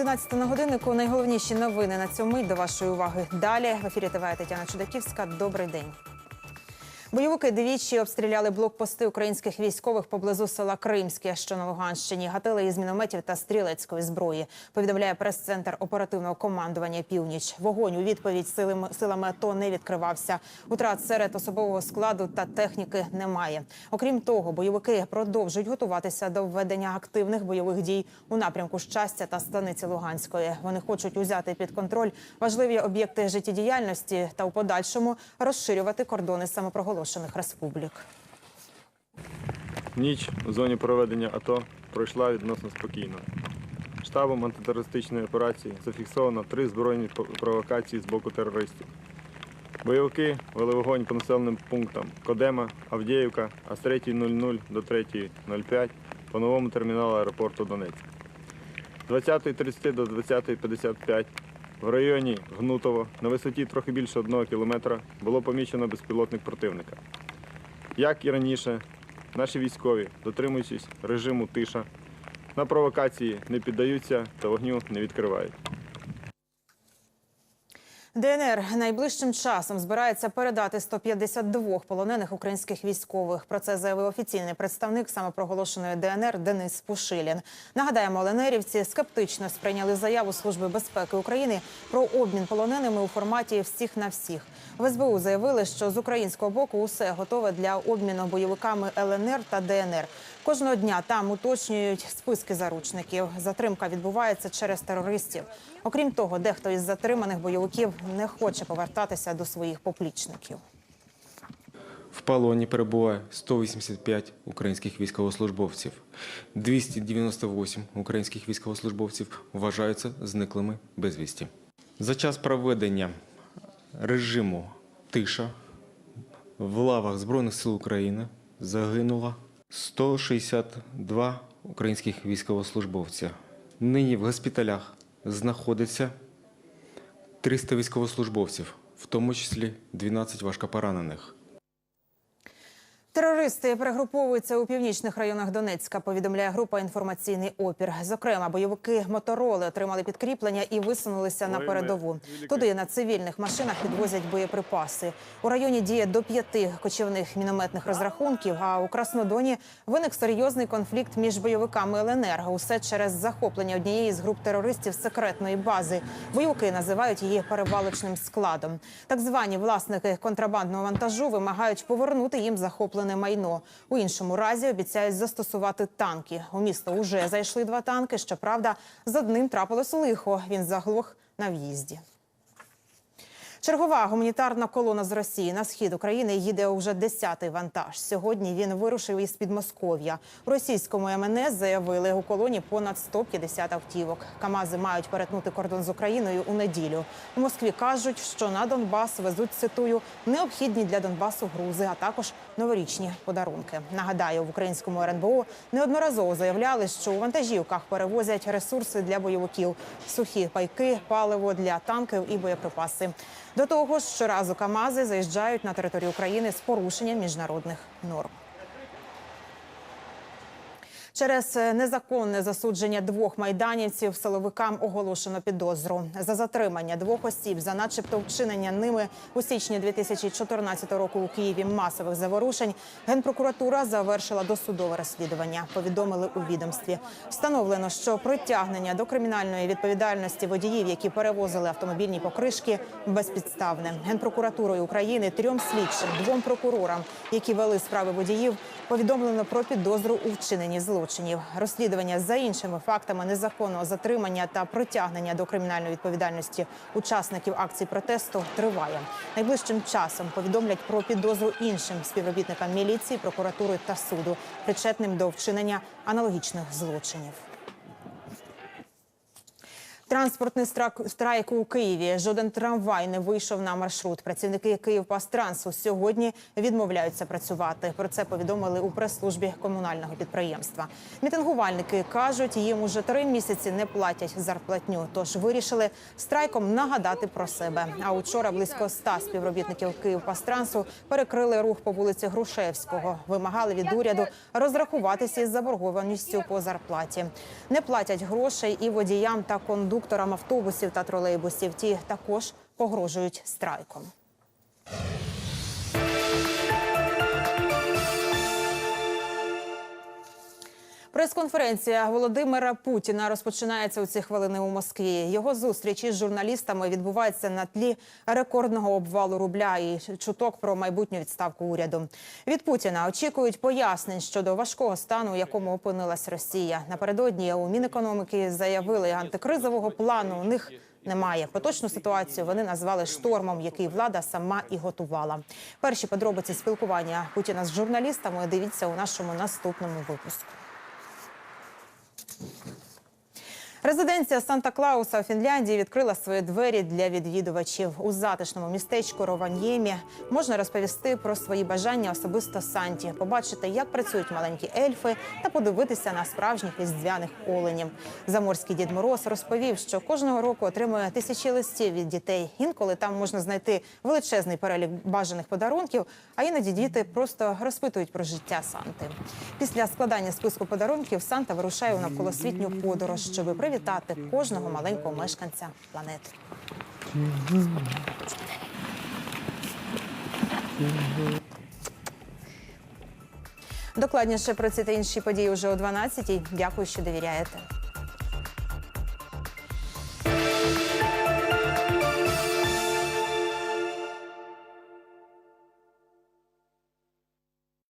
11 на годиннику. Найголовніші новини на цю мить до вашої уваги. Далі в ефірі ТВ Тетяна Чудаківська. Добрий день. Бойовики двічі обстріляли блокпости українських військових поблизу села Кримське, що на Луганщині. Гатили із мінометів та стрілецької зброї. Повідомляє прес-центр оперативного командування Північ. Вогонь у відповідь силами, силами АТО не відкривався. Утрат серед особового складу та техніки немає. Окрім того, бойовики продовжують готуватися до введення активних бойових дій у напрямку щастя та станиці Луганської. Вони хочуть узяти під контроль важливі об'єкти життєдіяльності та у подальшому розширювати кордони самопроголошених республік. Ніч у зоні проведення АТО пройшла відносно спокійно. Штабом антитерористичної операції зафіксовано три збройні провокації з боку терористів. Бойовики вели вогонь по населеним пунктам Кодема, Авдіївка, а з 3.00 до 3.05 по новому терміналу аеропорту Донецьк. З 20.30 до 20.55 в районі Гнутово на висоті трохи більше одного кілометра було помічено безпілотник противника. Як і раніше, наші військові, дотримуючись режиму тиша, на провокації не піддаються та вогню не відкривають. ДНР найближчим часом збирається передати 152 полонених українських військових. Про це заявив офіційний представник самопроголошеної ДНР Денис Пушилін. Нагадаємо, ленерівці скептично сприйняли заяву Служби безпеки України про обмін полоненими у форматі всіх на всіх. В СБУ заявили, що з українського боку усе готове для обміну бойовиками ЛНР та ДНР. Кожного дня там уточнюють списки заручників. Затримка відбувається через терористів. Окрім того, дехто із затриманих бойовиків не хоче повертатися до своїх поплічників. В полоні перебуває 185 українських військовослужбовців. 298 українських військовослужбовців вважаються зниклими безвісті. За час проведення режиму тиша в лавах Збройних сил України загинуло 162 українських військовослужбовця. Нині в госпіталях знаходиться 300 військовослужбовців, в тому числі 12 важкопоранених. Терористи перегруповуються у північних районах Донецька. Повідомляє група інформаційний опір. Зокрема, бойовики мотороли отримали підкріплення і висунулися на передову. Туди на цивільних машинах підвозять боєприпаси. У районі діє до п'яти кочівних мінометних розрахунків. А у Краснодоні виник серйозний конфлікт між бойовиками ЛНР. Усе через захоплення однієї з груп терористів секретної бази. Бойовики називають її перевалочним складом. Так звані власники контрабандного вантажу вимагають повернути їм захоплене майно. У іншому разі обіцяють застосувати танки. У місто уже зайшли два танки. Щоправда, з одним трапилось лихо. Він заглох на в'їзді. Чергова гуманітарна колона з Росії на схід України їде уже 10-й вантаж. Сьогодні він вирушив із Підмосков'я. У російському МНС заявили у колоні понад 150 автівок. Камази мають перетнути кордон з Україною у неділю. У Москві кажуть, що на Донбас везуть цитую необхідні для Донбасу грузи, а також новорічні подарунки. Нагадаю, в українському РНБО неодноразово заявляли, що у вантажівках перевозять ресурси для бойовиків: сухі пайки, паливо для танків і боєприпаси. До того ж, щоразу Камази заїжджають на територію України з порушенням міжнародних норм. Через е, незаконне засудження двох майданівців силовикам оголошено підозру за затримання двох осіб за, начебто, вчинення ними у січні 2014 року у Києві масових заворушень. Генпрокуратура завершила досудове розслідування. Повідомили у відомстві. Встановлено, що притягнення до кримінальної відповідальності водіїв, які перевозили автомобільні покришки, безпідставне. Генпрокуратурою України трьом слідчим, двом прокурорам, які вели справи водіїв, повідомлено про підозру у вчиненні злочинів. Розслідування за іншими фактами незаконного затримання та притягнення до кримінальної відповідальності учасників акцій протесту триває. Найближчим часом повідомлять про підозру іншим співробітникам міліції, прокуратури та суду, причетним до вчинення аналогічних злочинів. Транспортний страйк у Києві. Жоден трамвай не вийшов на маршрут. Працівники Київпастрансу сьогодні відмовляються працювати. Про це повідомили у прес-службі комунального підприємства. Мітингувальники кажуть, їм уже три місяці не платять зарплатню. Тож вирішили страйком нагадати про себе. А учора близько ста співробітників Київпастрансу перекрили рух по вулиці Грушевського. Вимагали від уряду розрахуватися із заборгованістю по зарплаті. Не платять грошей і водіям та кондукторам автобусів та тролейбусів. Ті також погрожують страйком. Прес-конференція Володимира Путіна розпочинається у ці хвилини у Москві. Його зустріч із журналістами відбувається на тлі рекордного обвалу рубля і чуток про майбутню відставку уряду. Від Путіна очікують пояснень щодо важкого стану, у якому опинилась Росія. Напередодні у Мінекономіки заявили, антикризового плану у них немає. Поточну ситуацію вони назвали штормом, який влада сама і готувала. Перші подробиці спілкування Путіна з журналістами дивіться у нашому наступному випуску. Резиденція Санта-Клауса у Фінляндії відкрила свої двері для відвідувачів у затишному містечку Рованьємі. Можна розповісти про свої бажання особисто Санті, побачити, як працюють маленькі ельфи, та подивитися на справжніх різдвяних оленів. Заморський дід Мороз розповів, що кожного року отримує тисячі листів від дітей. Інколи там можна знайти величезний перелік бажаних подарунків, а іноді діти просто розпитують про життя Санти. Після складання списку подарунків Санта вирушає у навколосвітню подорож, щоб привітати кожного маленького мешканця планети. Докладніше про ці та інші події вже о 12-й. Дякую, що довіряєте.